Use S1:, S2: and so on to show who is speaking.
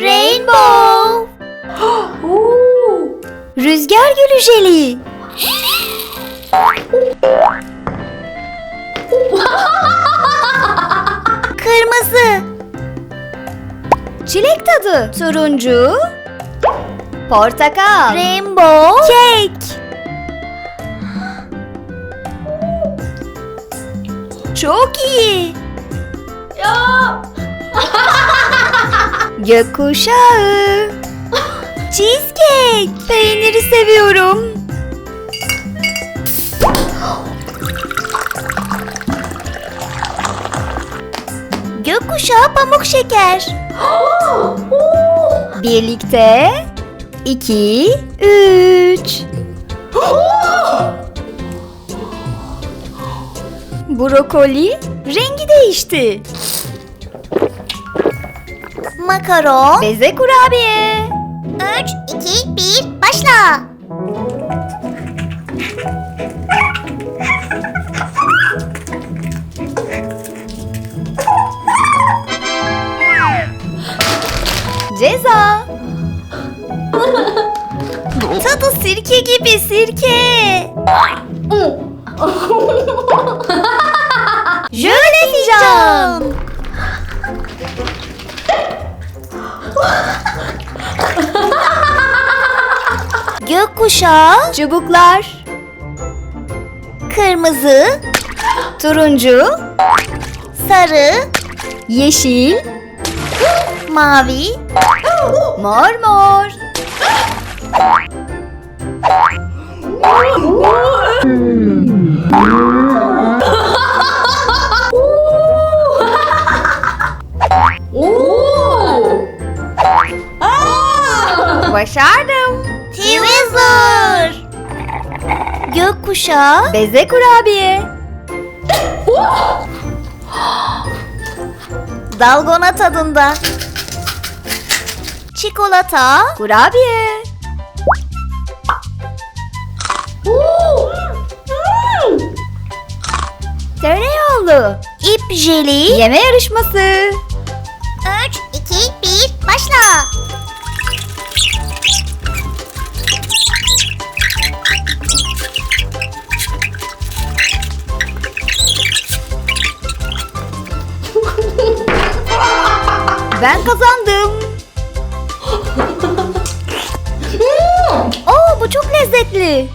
S1: Rainbow. Rüzgar gülü jeli. Kırmızı. Çilek tadı. Turuncu. Portakal. Rainbow. Kek. Çok iyi. Gökkuşağı. Cheesecake. Peyniri seviyorum. Gökkuşağı pamuk şeker. Birlikte iki, üç. Brokoli rengi değişti. Makaron. Beze kurabiye. 3, 2, 1, başla. Ceza. Tadı sirke gibi sirke. Jöle. Gökkuşağı. Çubuklar. Kırmızı. Turuncu. Sarı. Yeşil. Mavi. Mor mor. Başardım. Gökkuşağı. Beze kurabiye. Dalgona tadında. Çikolata. Kurabiye. Tereyağlı. İp jeli. Yeme yarışması. 3, 2, 1, başla. Ben kazandım. Oo bu çok lezzetli.